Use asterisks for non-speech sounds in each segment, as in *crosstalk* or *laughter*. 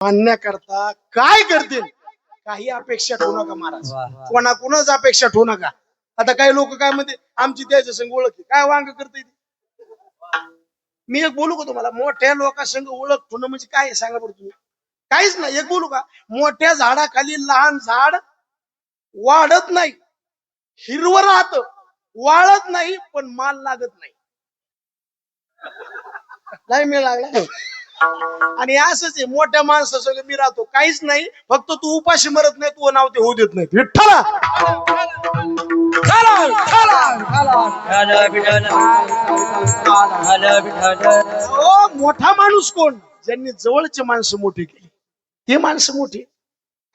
मानण्याकरता काय करतील? काही अपेक्षा ठेवू नका महाराज. कोणा कोणाच अपेक्षा ठेवू नका. आता काही लोक काय म्हणते आमची त्याच्या संग ओळख. काय वांग करता मी एक बोलू का तुम्हाला? मोठ्या लोकांसंग ओळख ठेवणं म्हणजे काय सांगा बरं तुम्ही. काहीच नाही. एक बोलू का? मोठ्या झाडाखाली लहान झाड वाढत नाही. हिरवं राहत. वाळत नाही पण माल लागत नाही. नाही मी लागला आणि असंच आहे मोठ्या माणसासंग मी राहतो. काहीच नाही फक्त तू उपाशी मरत नाही तू नाव ते होऊ देत नाही. विठ्ठला! मोठा माणूस कोण? ज्यांनी जवळचे माणसं मोठी केली. ते माणसं मोठी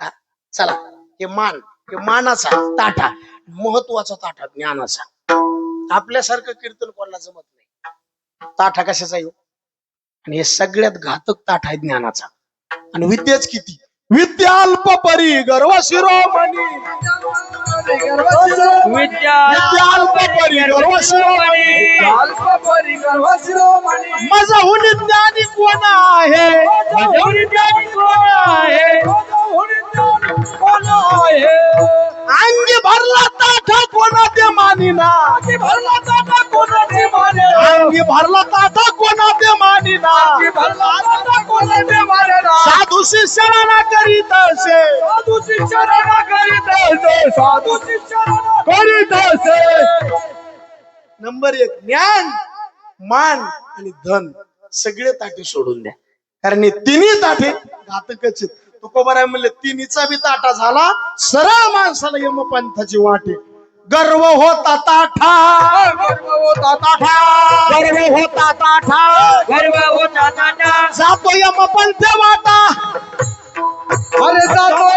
हा, चला हे मान हे मानाचा ताठा महत्त्वाचा ताठा ज्ञानाचा. आपल्यासारखं कीर्तन कोणाला जमत नाही. ताठा कशाचा येऊ आणि हे सगळ्यात घातक ताठा आहे ज्ञानाचा. आणि विद्याच किती? विद्या अल्प परी गर्व शिरोमणी विद्या अल्प परी गर्व शिरोमणी माझा हुन ज्ञानी कोण आहे? अंगी भरला ताठा कोणा ते मानिना? अंगी भरला ताठा साधू शिष्याला करीत असे. करीत असे. नंबर एक ज्ञान मान आणि धन. सगळे ताटे सोडून द्या. कारण हे तिन्ही ताटे घातकच तुकोबाराय म्हणले तिन्हीचा बी ताटा झाला सरळ माणसाला यमपंथाची वाटे गर्व होता ताठा. गर्व होता ताठा. गर्व होता ताठा. गर्व होता ताटा जातो यमपंथ वाटा. अरे जातो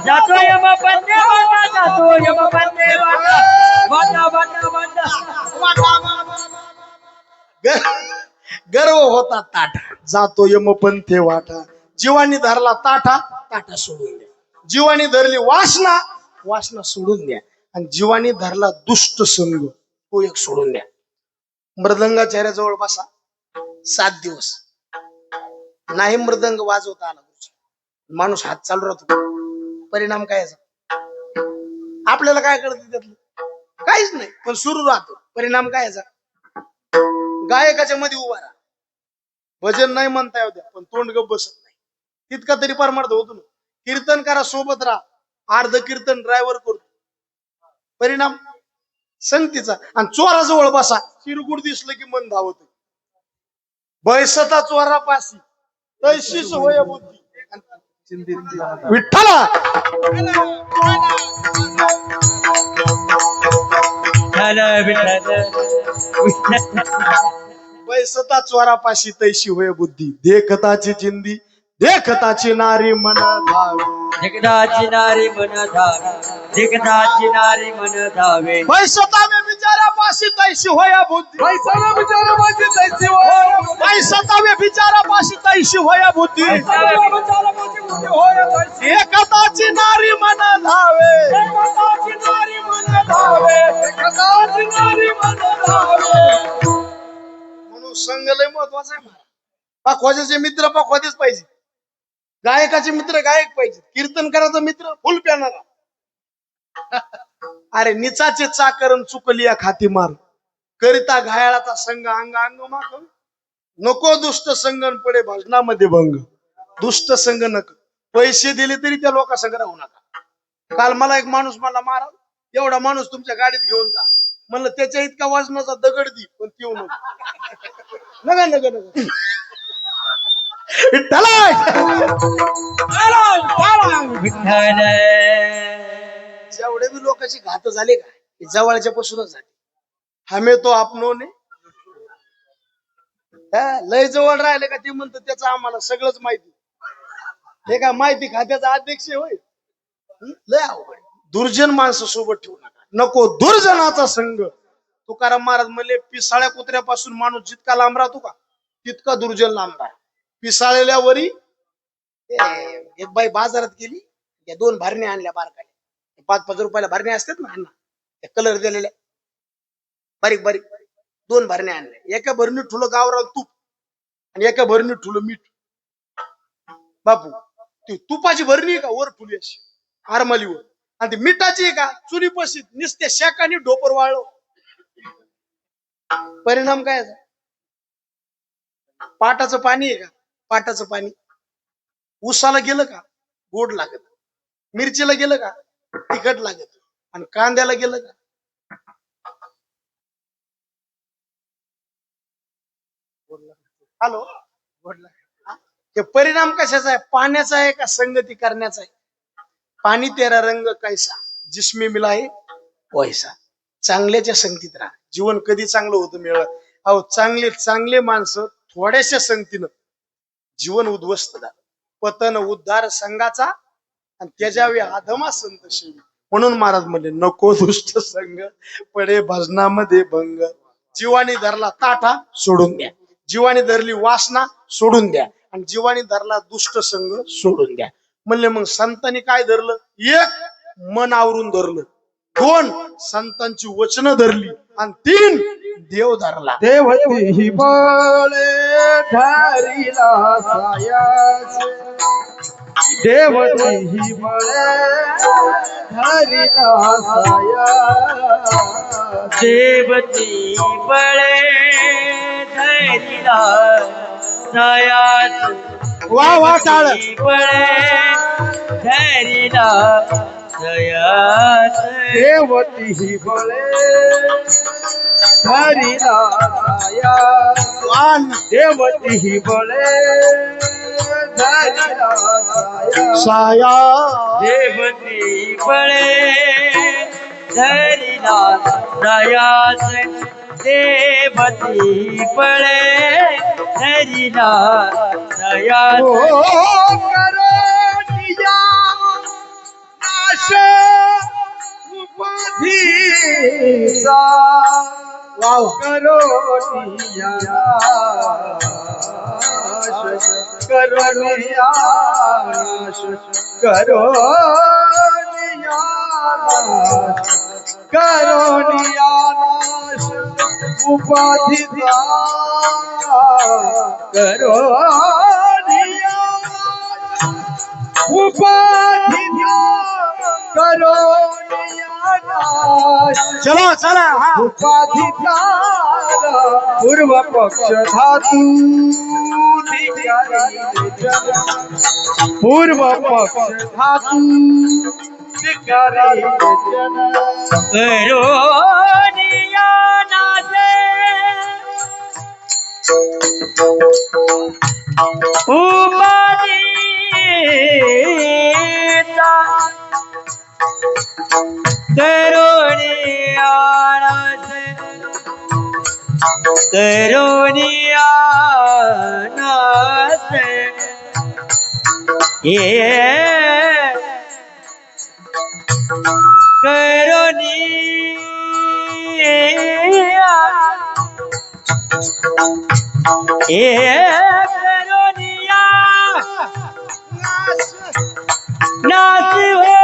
जातो यम पंधे वाटा. जातो यम पंधे वाटा वाटा. वाटा वाटा गर- गर्व होता ताठा. जातो यमपंथे वाटा. जीवानी धरला ताठा ताठा सोडून द्या. जीवानी धरली वासना वासना सोडून द्या. आणि जीवानी धरला दुष्ट संग तो एक सोडून द्या. मृदंगाचार्याजवळ बसा. सात दिवस. नाही मृदंग वाजवता आला माणूस हात चालू राहतो. परिणाम काय याचा? आपल्याला काय कळत त्यातलं? काहीच नाही पण सुरू राहतो. परिणाम काय याचा? गायकाच्या मध्ये उभा राहा. भजन नाही म्हणता येऊ द्या पण तोंड गप बसत नाही. तितका तरी परमार्थ होतो ना. कीर्तन करा सोबत राहा. अर्ध कीर्तन ड्रायव्हर करतो परिणाम संगतीचा. आणि चोराजवळ बसा. चिरगुड दिसलं की मन धावत बैसता चोरापाशी. तैशीच होय बुद्धी विठ्ठला बैसता चोरापाशी तैशी होय बुद्धी देखताची चिंदी. देखताची नारी मन धावे. जगदाची नारी मन धावे. जगदाची नारी मन धावे. बैसता वे बिचारापाशी तैशी होय बुद्धी. बैसता वे बिचारापाशी तैशी होय बुद्धी. एकताची नारी मन धावे. म्हणून संघ लय महत्त्वाचा आहे पाखवाजाचे मित्र पाखवाजेच पाहिजे. गायकाचे मित्र गायक पाहिजे कीर्तन करायचा मित्र फुल प्यानारा *laughs* अरे निचाचे चाकरण चुकली या खाती मार. करिता घायाळाचा संघ अंग अंग माग. नको दुष्ट संगण पडे भजनामध्ये भंग. दुष्ट संघ नक. पैसे दिले तरी त्या लोकांसंग राहू नका. काल मला एक माणूस मला मारा. एवढा माणूस तुमच्या गाडीत घेऊन जा. म्हणलं त्याच्या इतका वजनाचा दगड दी पण ठेवू नको. *laughs* नका नका नका. विठ्ठला! विठ्ठल जेवढे बी लोकांची घात झाले का ते जवळच्या पासूनच झाले. हमे तो आपणोने. हा, लय जवळ राहिले का ते म्हणतात त्याचं आम्हाला सगळंच माहिती. हे काय माहिती खात्याचा अध्यक्ष होय? लय अवघड. दुर्जन माणसं सोबत ठेवू नका. नको दुर्जनाचा संघ. तुकाराम महाराज म्हणले पिसाळ्या कुत्र्यापासून माणूस जितका लांब राहतो का तितका दुर्जन लांब राहा पिसाळलेल्या वरी एक बाई बाजारात गेली त्या दोन भरण्या आणल्या बारकाल्या. पाच पाच रुपयाला भरण्या असतात ना अण्णा त्या कलर दिलेल्या. बारीक बारीक दोन भरण्या आणल्या. एका भरणीत ठुलं गावराल तूप आणि एका भरणीत ठुलं मीठ. बापू ती तुपाची भरणी आहे का? वर ठुली अशी आरमालीवर. आणि ती मिठाची आहे का? चुली पशीत नुसत्या शाकानी ढोपर वाळव परिणाम काय पाटाचं पाणी आहे का? पाटाचं पाणी. उसाला गेलं का? गोड लागत. मिरचीला गेलं का? तिखट लागत. आणि कांद्याला गेलं का? हॅलो? हे परिणाम कशाचा आहे? पाण्याचा आहे का संगती करण्याचा आहे? पाणी तेरा रंग कैसा? जिसमे मिला वैसा. चांगल्याच्या संगतीत राहा. जीवन कधी चांगलं होतं मिळत अहो चांगले चांगले माणसं थोड्याशा संगतीनं जीवन उद्ध्वस्त झालं. पतन उद्धार संघाचा आणि त्याच्यावे आधमा संत शेवी म्हणून महाराज म्हणले नको दुष्ट संघ पडे भजनामध्ये भंग. जीवानी धरला ताठा सोडून द्या. जीवानी धरली वासना सोडून द्या. आणि जीवाने धरला दुष्ट संघ सोडून द्या. म्हणले मग संतांनी काय धरलं? एक मन आवरून धरलं. दोन संतांची वचनं धरली आणि तीन देव धरला. देवती ही बळे धारिला सायास देवती ही बळे धारिला सायास देवती बळे धैर्यला सयास वा वा टाळ. बळे सयास देवती ही बळे धारिला सायास वान देवती ही बळे साया देवती बळे धरिला दयास देवती बळे धरिला दयास नाश उपाधीचा वाव करोनिया नाश करोनिया नाश करोनिया नाश करोनिया नाश उपाधीचा करोनिया उपाधीचा करोनिया नाश चलो चला हा उपाधिकार पूर्व पक्ष धातू धिकारी जन. पूर्व पक्ष धातू धिकारी जन. करोनिया नासे उपाधीचा करोनिया नासे करोनिया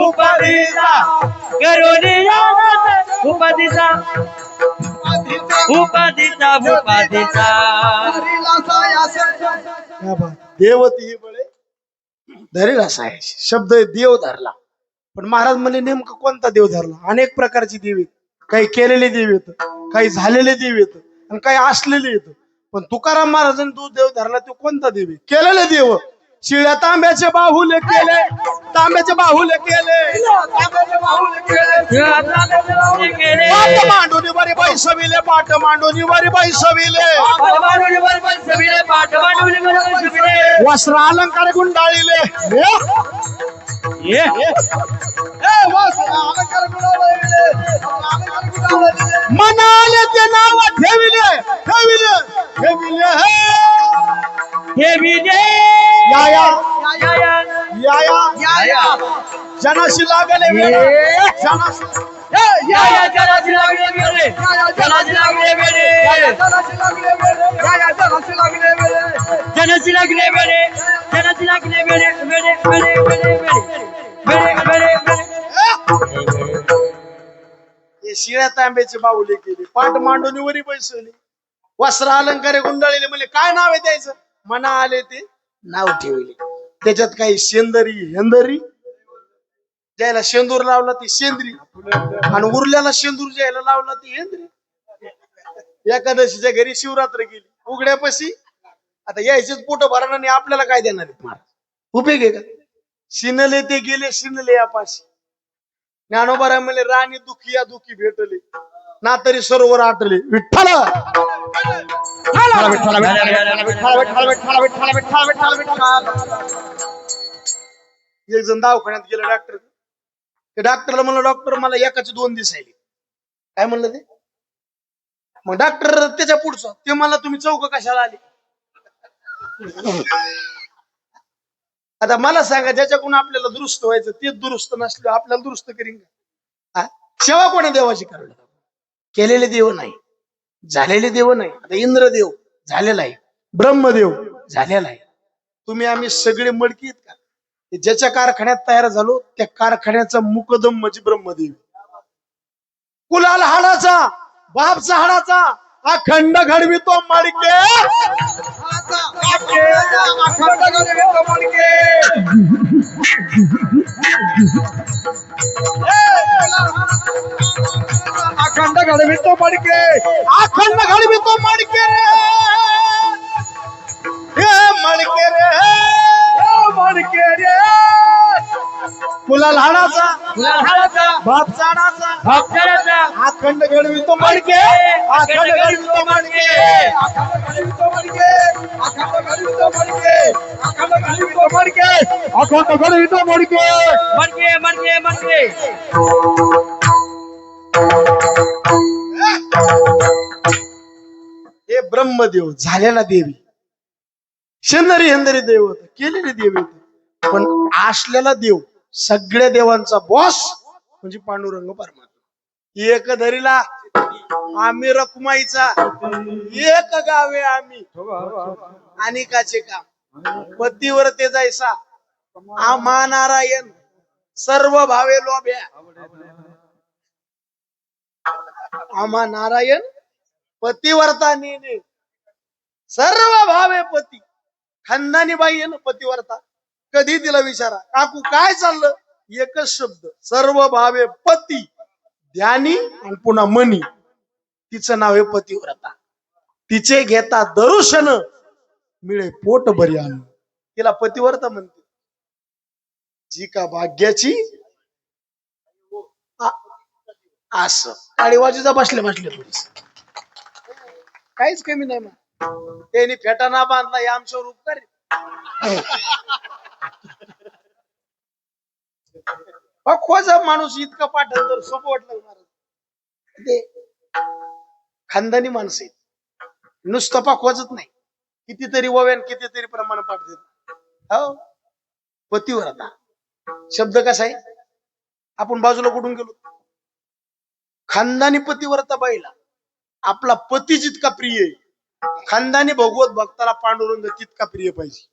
उपाधीचा. करोनिया उपाधीचा. देवती ही बळे. धरीला शब्द आहे देव धरला. पण महाराज म्हणे नेमकं कोणता देव धरला? अनेक प्रकारची देव आहेत. काही केलेले देव येत काही झालेले देव येत आणि काही असलेले येत पण तुकाराम महाराजांनी तो देव धरला तो कोणता देव आहे? केलेले देव. शिळ्या तांब्याचे बाहुले केले. तांब्याचे बाहुले केले. पाट मांडून बरे बाई सविले पाट मांडून बरे बाई सविले वस्त्र अलंकार गुंडाळिले. अलंकार गुणावले जनाशी लागले जनाशी लागले मेरे जनाशी लागले मेरे जनाशी शिळ्या तांब्याची बाहुली केली. पाठ मांडून वरी बसवली. वस्त्र अलंकारे गुंडाळले. म्हणजे काय नाव आहे त्याचं? मना आले ते नाव ठेवले. त्याच्यात काही शेंदरी हेंदरी त्याला शेंदूर लावला ती शेंद्री. आणि उरल्याला शेंदूर ज्याला लावला ती हेंद्री. एकादशीच्या घरी शिवरात्र गेली. उघड्यापाशी आता यायचेच पोट भरणं आणि आपल्याला काय देणार उपयोग आहे का? शिनले ते गेले शिनले यापाशी. ज्ञानोबा म्हणले राणी दुखी या दुखी भेटले. ना तरी सरोवर आटले. विठ्ठल! एक जण दवाखान्यात गेलं डॉक्टर ते डॉक्टरला म्हणलं डॉक्टर मला एकाचे दोन दिवस काय म्हणलं ते? मग डॉक्टर त्याच्या पुढचं ते मला तुम्ही चौक कशाला आले? आता मला सांगा ज्याच्याकडून आपल्याला दुरुस्त व्हायचं तेच दुरुस्त नसलं आपल्याला दुरुस्त करीन का? सेवा कोणी देवाची करायला केलेले देव नाही. झालेले देव नाही. आता इंद्रदेव झालेला आहे. ब्रह्मदेव झालेला आहे. तुम्ही आम्ही सगळे मडकी का? ज्याच्या कारखान्यात तयार झालो त्या कारखान्याचा मुकदम म्हणजे ब्रह्मदेव. कुलाल हाडाचा बापचा हाडाचा अखंड घडवितो मडके अखंड घडवितो माडके अखंड घडवितो माडके रे हे रे. मडके रे. कुलाल हाडाचा हाडाचा बापचा हाडाचा भक्ताचा अखंड घडवितो मडके अखंड घडवितो मडके अखंड घडवितो पडके अखंड घडवितो पडके अखंड घडवितो पडके अखंड घडवितो पडके मडके मडके मडके हे ब्रह्मदेव झालेला देवी. शेंदरी हेंदरी देव होत. केलेले देव होते. पण असलेला देव सगळ्या देवांचा बॉस म्हणजे पांडुरंग परमात्मा. एक धरीला आम्ही रकुमाईचा एक गावे आम्ही. अनिकाचे काम. पतीवर ते जायसा आम्हा नारायण सर्व भावे लोभ्या. आम्हा नारायण पतिवर्ता नेने सर्व भावे पती. खानदानी बाई आहे ना पतिवर्ता. कधी तिला विचारा काकू काय चाललं? एकच शब्द सर्व भावे पती ध्यानी आणि पुन्हा मनी. तिचं नाव आहे पतिव्रता. तिचे घेता दर्शन मिळे पोट भरी तिला पतिव्रता म्हणते. जी का भाग्याची अस आणि वाजूचा बसले बसले काहीच कमी नाही मग त्यांनी फेटाना बांधला हे आमच्यावर उपकार खोजा माणूस इतका पाठवलं तर सोपं वाटलं महाराज. ते खानदानी माणसं आहेत. नुसतं पाखवाजत नाही. कितीतरी वव्यान कितीतरी प्रमाण पाठ देत. हो. पतीवर आता. शब्द कसा आहे? आपण बाजूला कुठून गेलो. खानदानी पतीवरता बाईला. आपला पती जितका प्रिय आहे खानदानी भगवत भक्ताला पांडुरंग तितका प्रिय पाहिजे.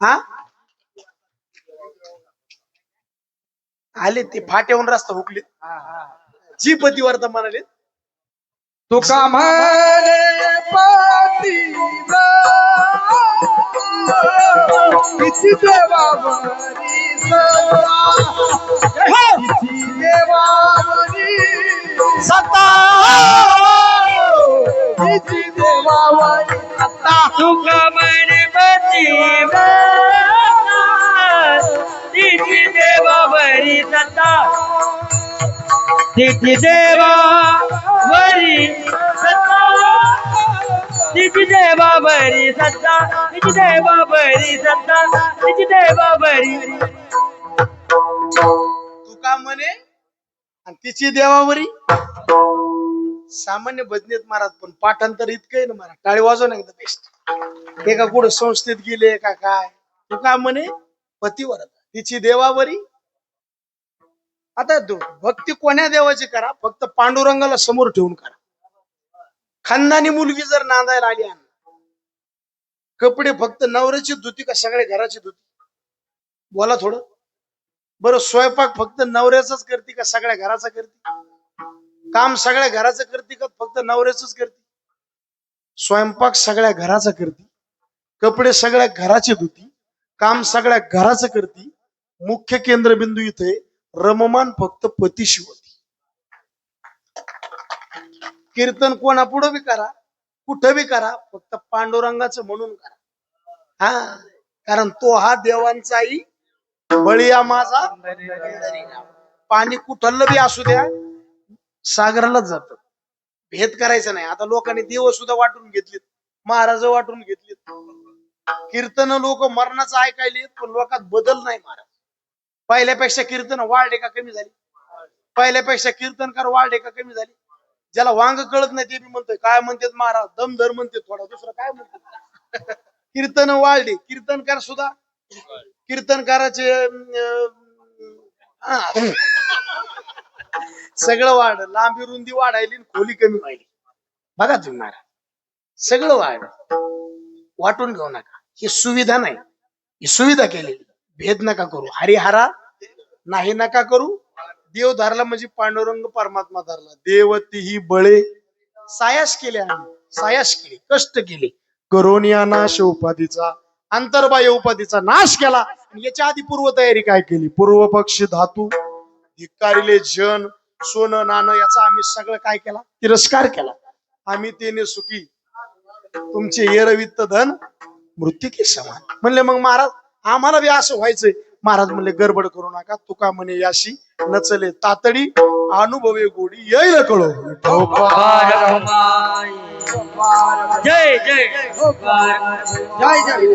हा? आले ते फाट्याहून रस्ता हुकले. जी पतीव्रता म्हणाले तुका म्हणे किती देवावरी सत्ता किती देवावरी. सुख तिची देवा बरी सत्ता. तिची देवा बरी सत्ता. तिची देवा बरी सत्ता. तिची देवा बरी सत्ता. तिची देवा बरी तू का म्हणे? आणि तिची देवावरी? सामान्य भजनेत महाराज पण पाठांतर इतकं आहे ना महाराज टाळी वाजव ना एकदा बेस्ट एका कुठं संस्थेत गेले का काय? तू का म्हणे पतीवर तिची देवावरी. आता भक्ती कोण्या देवाची करा? फक्त पांडुरंगाला समोर ठेवून करा. खानदानी मुलगी जर नांदायला आली कपडे फक्त नवऱ्याची धुती का सगळ्या घराची धुती? बोला थोडं. बरं स्वयंपाक फक्त नवऱ्याचाच करते का सगळ्या घराचा करते? काम सगळ्या घराचं करते का फक्त नवऱ्याच करते? स्वयंपाक सगळ्या घराचा करते कपडे सगळ्या घराचे धुती काम सगळ्या घराचं करते मुख्य केंद्रबिंदू इथे रममान फक्त पतीशी होती. कीर्तन कोणापुढं बी करा कुठं बी करा फक्त पांडुरंगाचं म्हणून करा. हा कारण तो हा देवांचाही बळीया माझा. पाणी कुठलं बी असू द्या सागरालाच जात. भेद करायचा नाही. आता लोकांनी देव सुद्धा वाटून घेतलीत. महाराज वाटून घेतलीत. कीर्तन लोक मरणाचं ऐकायले पण लोकात बदल नाही महाराज. पहिल्यापेक्षा कीर्तन वाढले का कमी झाली. पहिल्यापेक्षा कीर्तनकार वाढले का कमी झाली. ज्याला वांग कळत नाही ते मी म्हणतोय काय म्हणतात महाराज? दमधर म्हणते थोडा दुसरं काय म्हणतात? *laughs* कीर्तन वाढले. कीर्तनकार सुद्धा कीर्तनकाराचे सगळं वाढ लांबी रुंदी वाढायली खोली कमी व्हायली. बघा तुम्ही सगळं वाढ. वाटून घेऊ नका. ही सुविधा नाही. ही सुविधा केलेली. भेद नका करू. हरिहरा नाही नका करू. देव धरला म्हणजे पांडुरंग परमात्मा धरला. देवती ही बळे. सायास केले आम्ही. सायास केले. कष्ट केले. करोनिया नाश उपाधीचा. अंतर्बाह्य उपाधीचा नाश केला. आणि याच्या आधी पूर्वतयारी काय केली? पूर्व पक्षी धातू. धिक्कारिले जन सोनं नाणं याचा आम्ही सगळं काय केला? तिरस्कार केला. आम्ही तेने सुखी तुमचे येरवित्त धन मृत्यूकी समान. म्हणले मग महाराज आम्हाला बी असं व्हायचंय. महाराज म्हणले गडबड करू नका तुका म्हणे याशी नचले तातडी अनुभवे गोडी येईल कळो. जय जय. जय जय.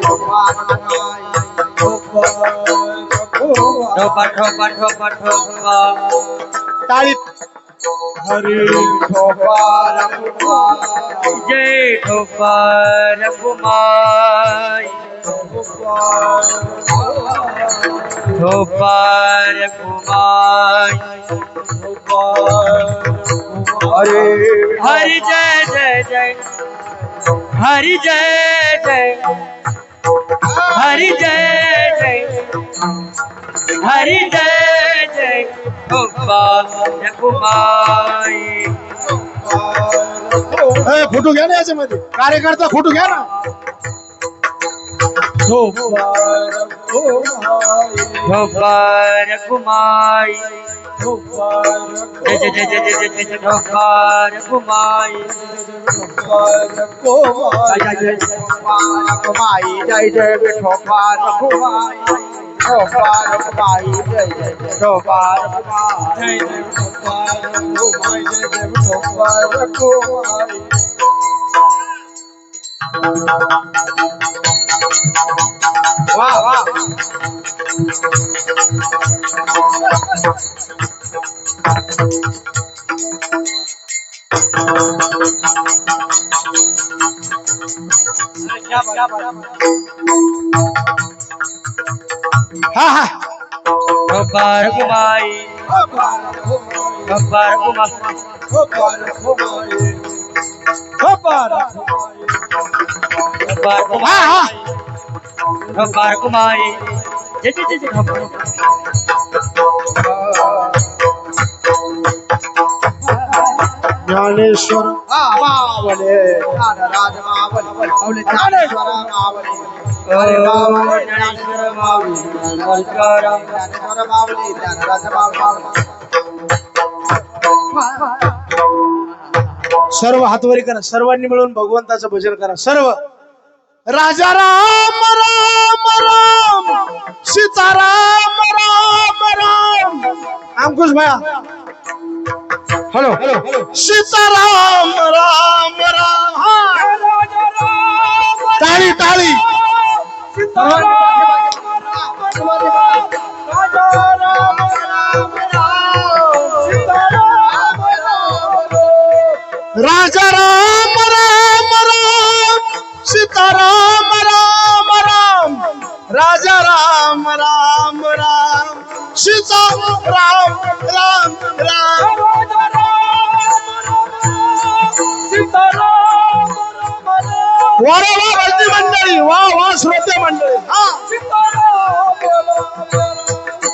পাঠো পাঠো পাঠো তালি হরি ঠোপার জয় ঠোপার কুমার ঠোপার কুমার হরি হরি জয় জয় জয়। হরি জয় জয়। हरि जय जय। हरि जय जय। रघुमाई ए, फ़ोटो घ्या ना याच्यामध्ये. कार्यकर्ता फ़ोटो घ्या ना. ठोपा रघुमाई जय जय जय जय जय जय जय ठोपा रघुमाई जय जय विठोबार कुमाई गोपाल कुमाई जय जय विठोबार कुमाई जय जय विठोबार कुमाई जय जय विठोबार कुमाई वाह वाह ठोपा रघुमाई ठोपा रघुमाई ठोपा हा रघुमाई हा ठोपा रघुमाई जय जय जय जय ठोपा सर्व हातवरी करा सर्वांनी मिळून भगवंताचं भजन करा. सर्व. राजा राम राम राम. सीताराम राम राम. अंकुश भया. హలో సీతారామ రామ రామ తాళి తాళి రాజా రామ రామ రామ సీతారామ రామ రామ రాజా రామ రామ రామ సీతారామ రామ రామ रे वा भक्ती मंडळी वा वा श्रोते मंडळी. हा.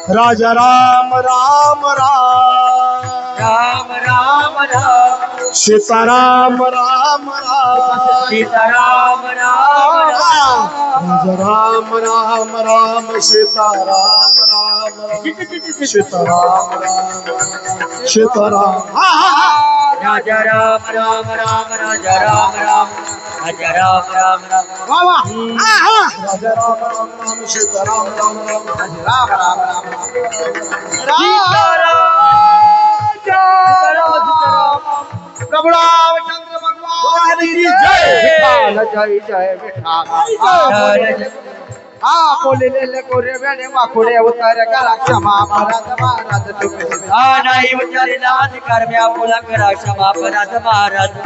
राजा राम राम राम. राम राम राम. सीताराम राम राम सीताराम राम राम राम. राम राम सीताराम राम राम सीताराम राम सीताराम *laughs* राजा राम राम राम राजा राम राम राजा राम राम राम वा वा हा हा राजा राम राम राम। सीताराम राम राम राम राम राम सीताराम सीताराम सीताराम प्रभु रामचंद्र भगवान की जय. विठाल जय जय। विठाल हा बोललेले गोरे वेणे वाकुडे उतार करा क्षमा महाराज महाराज तुम्ही. हा नाही विचारिला अधिकार मी आपला करा क्षमा अपराध महाराज